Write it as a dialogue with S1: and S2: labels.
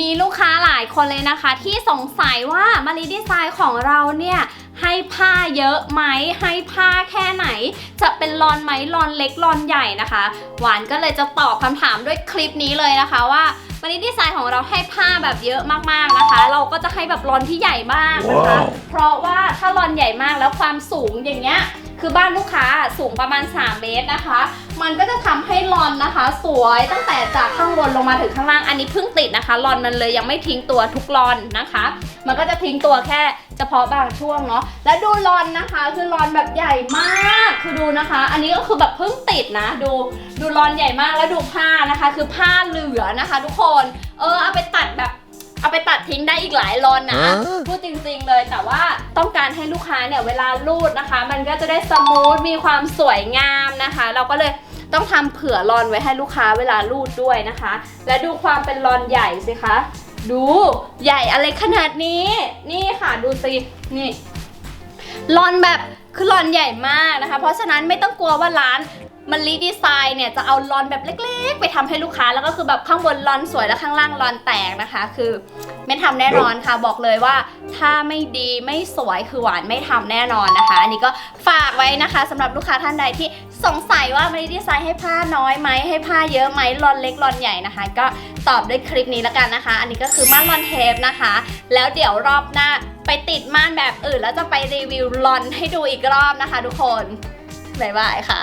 S1: มีลูกค้าหลายคนเลยนะคะ ที่สงสัยว่ามารีดีไซน์ของเราเนี่ยให้ผ้าเยอะไหมให้ผ้าแค่ไหน จะเป็นลอนไหมลอนเล็กลอนใหญ่นะคะ หวานก็เลยจะตอบคำถามด้วยคลิปนี้เลยนะคะว่ามารีดีไซน์ของเราให้ผ้าแบบเยอะมากๆนะคะ เราก็จะให้แบบลอนที่ใหญ่มากนะคะ
S2: ว้าว
S1: เพราะว่าถ้าลอนใหญ่มากแล้วความสูงอย่างเงี้ย คือบ้านลูกค้าสูงประมาณ 3 เมตรนะคะ มันก็จะทำให้ลอนนะคะ สวยตั้งแต่จากข้างบนลงมาถึงข้างล่างอันนี้เพิ่งติดนะคะลอนมันเลยยังไม่ทิ้งตัวทุกลอนนะคะ มันก็จะทิ้งตัวแค่เฉพาะบางช่วงเนาะแล้วดูลอนนะคะ คือลอนแบบใหญ่มาก คือดูนะคะ อันนี้ก็คือแบบเพิ่งติดนะ ดูดูลอนใหญ่มากแล้วดูผ้านะคะ คือผ้าเหลือนะคะ ทุกคนเออเอาไปตัดแบบเอาไปตัดทิ้งได้อีกหลายลอนนะ
S2: ฮะ
S1: พูดจริง ๆ เลยแต่ว่า ต้องการให้ลูกค้าเนี่ยเวลาลูดนะคะ มันก็จะได้สมูทมีความสวยงามนะคะ เราก็เลยต้องทำเผื่อลอนไว้ให้ลูกค้าเวลารูดด้วยนะคะ และดูความเป็นลอนใหญ่สิคะดูใหญ่อะไรขนาดนี้ นี่ค่ะดูสินี่ลอนแบบ คือลอนใหญ่มากนะคะ เพราะฉะนั้นไม่ต้องกลัวว่าร้านมันรีดีไซน์เนี่ยจะเอาลอนแบบเล็ก ๆ ไปทำให้ลูกค้าแล้วก็คือแบบข้างบนลอนสวยแล้วข้างล่างลอนแตกนะคะ คือไม่ทำแน่นอนค่ะบอกเลยว่า ถ้าไม่ดีไม่สวยคือหวานไม่ทำแน่นอนนะคะ อันนี้ก็ฝากไว้นะคะสำหรับลูกค้าท่านใดที่สงสัยว่าม่ได้ดีไซน์ให้ผ้าน้อยไหมให้ผ้าเยอะไหมลอนเล็กลอนใหญ่นะคะ ก็ตอบด้วยคลิปนี้แล้วกันนะคะ อันนี้ก็คือม่านลอนเทปนะคะ แล้วเดี๋ยวรอบหน้า ไปติดม่านแบบอื่น แล้วจะไปรีวิวลอนให้ดูอีกรอบนะคะทุกคน บ๊ายบายค่ะ